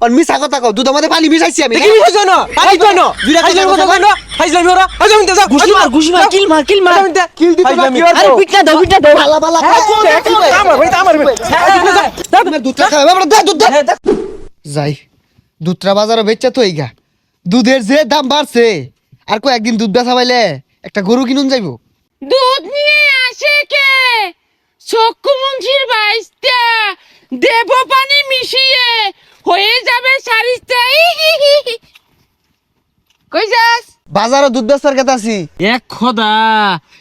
আর মিছা কথা কও দুধের মধ্যে পানি মিশাইছি আমি দেখি হইছ না? পানি তো না? দুইটা কথা না? ফাইজলামি ওরা ফাইজলামি যা ঘুষি মার মার কিল মার কিল মার। কিল দিতে না কি আরে পিটনা দাও পিটনা দাও ভালা ভালা আমার ভাই আমার ভাই আপনার দুধটা খাবে বাবা দে দুধ দে যাই বাজারে বেচা তো এইগা। দুধের যে দাম বাড়ছে আর কো একদিন দুধ বেচা পাইলে একটা গরু কিনুন যাইবো। দুধ নিয়ে আসে কে? চক্ষু মুন্সির বাইসটা দেব হয়ে যাবে কই যাস? বাজারে দুধ বেচার কথা আছি। এক খোদা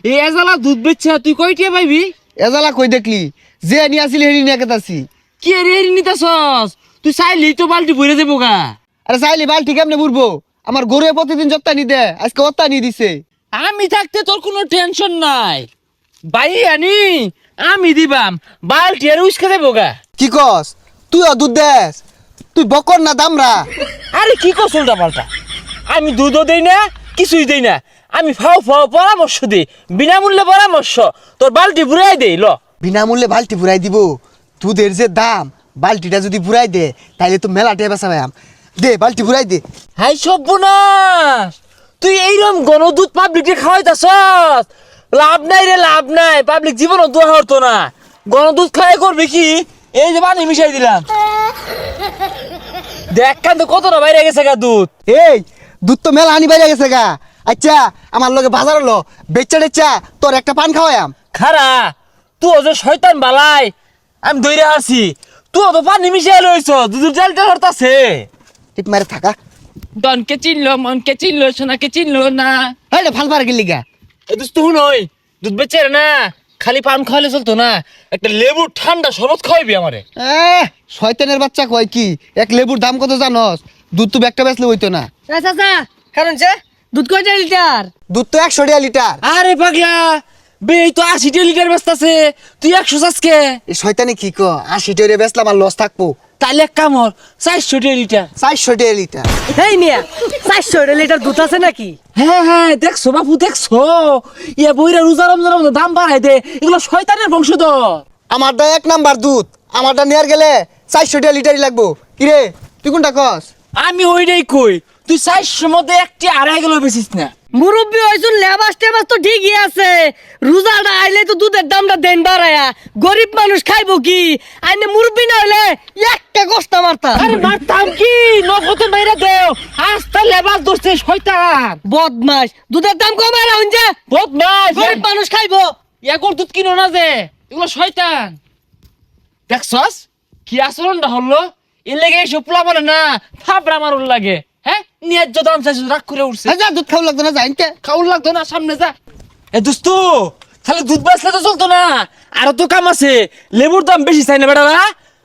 এই এজালা দুধ বেচছে তুই পাইবি? এজালা কই দেখলি? যে আসিলি হেরি নিয়ে কথা আছি। কি রে হেরি নিতাছস? তুই চাইলি তো বালতি ভরে দেবো গা। আরে চাইলি বাল ঠিক এমনি বুড়বো আমার গরু প্রতিদিন যত্তা নি দে আজকে অত্তা নি দিছে। আমি থাকতে তোর কোনো টেনশন নাই। বাই আনি আমি দিবাম বালতি আর উস্কে দেবো গা। কি কস? তুইও দুধ দেস? তুই বকর না দামরা? আরে কি কস উল্টা পাল্টা? আমি দুধও দেই না কিছুই দেই না। আমি ফাও ফাও পরামর্শ দিই বিনামূল্যে পরামর্শ। তোর বালতি বুড়াই দেই ল। বিনামূল্যে বালতি পুরাই দিব। দুধের যে দাম বালতিটা যদি পুরাই দে তাইলে তো মেলা টেবা সাবাম দে বালতি পুরাই দে। হাই সর্বনাশ! তুই এইরকম গণদূত পাবলিককে খাওয়াইতাছস? লাভ নাই রে লাভ নাই। পাবলিক জীবনও দোয়া হতো না। গণদূত খাওয়াই করবি কি? এই যে পানি মিশাই দিলাম। দেখ কান তো কতটা বাইরে গেছে গা দুধ? এই দুধ তো মেলা আনি বাইরে গেছে গা। আচ্ছা আমার লগে বাজার হলো বেচা টেচা তোর একটা পান খাওয়ায়াম খারা তুই যে শয়তান বালাই আমি দৈরে আসি তুই তো পানি মিশাই লইছ দুধের জাল টাল হরতাছে টিপ মারে থাকা। ডনকে চিনলো মনকে চিনলো সোনাকে চিনলো না। হ্যাঁ ভালো পার গেলি গা। এই দুধ তো নই দুধ বেচে না। খালি পান খাওয়ালে চলতো না? একটা লেবু ঠান্ডা শরবত খাওয়াবি আমারে। এ শয়তানের বাচ্চা কয় কি? এক লেবুর দাম কত জানস? দুধ তো একটা বেচলে হইতো না। চাচা কারণ যে দুধ কয়টা লিটার? দুধ তো একশো টাকা লিটার। আরে পাগলা বে এই তো আশি লিটার বেচতাছে। তুই একশো চাষকে শয়তানি কি ক আশি টাকা বেচলাম আর লস থাকব। তাইলে এক কামর চারশো লিটার। চারশো টাকা লিটার। এই মিয়া চারশো লিটার দুধ আছে নাকি? হ্যাঁ হ্যাঁ দেখছ বাবু দেখছ? ইয়া বইরা রোজা রমজানের মধ্যে দাম বাড়াই দে এগুলো শয়তানের বংশধর। আমারটা এক নাম্বার দুধ আমারটা নেয়ার গেলে চারশো টাকা লিটারই লাগবো। কিরে তুই কোনটা কস? আমি ওইটাই কই তুই চারশোর মধ্যে একটি আড়াই গেল বেশিস না। মুরব্বী হয়েছুন লেবাস টেবাস তো ঠিকই আছে। রোজাটা আইলে তো দুধের দামটা দেন বাড়ায়া। গরিব মানুষ খাইবো কি? আইনে মুরব্বী না হইলে একটা কষ্ট মারতা আরে মারতাম কি? নগদে মেরে দেও। আস্তা লেবাস দোষে শয়তান। বদমাস দুধের দাম কমে না হইছে বদমাস গরিব মানুষ খাইবো। ইয়াকুর দুধ কিনো না যে? এগুলো শয়তান। দেখছস? কি আচরণটা হলো? এর লেগে এসব পোলা মানে না থাপড়া মারুন লাগে। ন্যায্য দাম চাইছো রাগ করে উঠছে। হ্যাঁ যা দুধ খাওয়া লাগতো না খাউন লাগতো না সামনে যা। এ দোস্ত খালি দুধ বেচলে তো চলতো না। আরও তো কাম আছে লেবুর দাম বেশি চাই না বেটা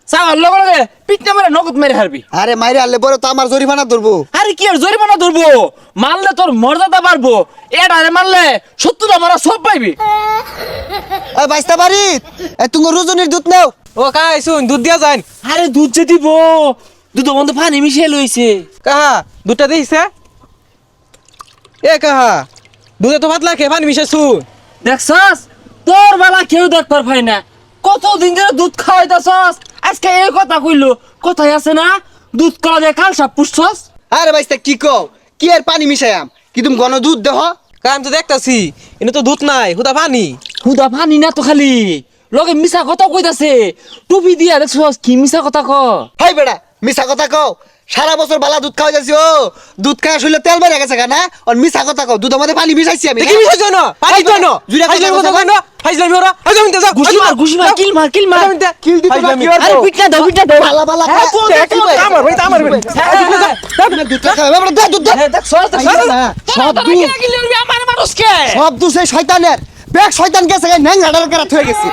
চাওয়ার লগে লগে পিঠটা মেরে নগদ মেরে হারবি। আরে মাইরে আনলে বড় তো আমার জরিমানা ধরবো। আরে কি আর জরিমানা ধরবো? মারলে তোর মর্যাদা বাড়বো। এটা আরে মারলে সত্তর আমরা সব পাইবি। বাইস্তা বাড়ি। এ তুমি রোজনির দুধ নেও। ও কাই শুন দুধ দিয়া যান আরে দুধ যে দিব। দুধ বন্ধ পানি মিশিয়ে লইছে। কাহা দুধটা দিছে? এ কাহা দুধে তো পাতলা খেয়ে পানি মিশে শুন দেখছস? তোর বেলা কেউ দেখবার পাই না। কতদিন ধরে দুধ খাওয়াইতাছস? আজকে এই কথা কইলো। কথাই আছে না? দুধ কলা দিয়ে কাল সাপ পুষছস? আরে বাইস্তা কি কও? কি আর পানি মিশায়াম কি তুমি গণ দুধ দেহ? কারণ তো দেখতাছি এনে তো দুধ নাই হুদা পানি। হুদা পানি না তো খালি। লগে মিছা কথা কইতাছে। টুপি দিয়া দেখছস কি মিছা কথা ক হাই বেড়া মিছা কথা কও। সারা বছর বালা দুধ খাওয়া যাচ্ছি ও। দুধ খাওয়া শুনলে তেল বেড়ে গেছে না? আর মিছা কথা কও দুধের মধ্যে পানি মিশাইছি আমি দেখি মিশে না? পানি তো না? জুড়ে কথা কই না? ফাইজলামি ওরা ফাইজলামি যা ঘুষি মার ঘুষি মার কিল মার কিল মার। কিল দিতে না কি আরে পিটনা দাও পিটনা দাও। হ্যাঁ, তো দেখো, আমার ভাই আমার ভাই দুধ খাওয়া বাবা দে দুধ দে। দেখছস আইয়া না, সব দুধ আমার মানুষকে সব দুধ সেই শয়তানের। ব্যাগ শয়তান গেছে ন্যাং হাডার করা থয়ে গেছে।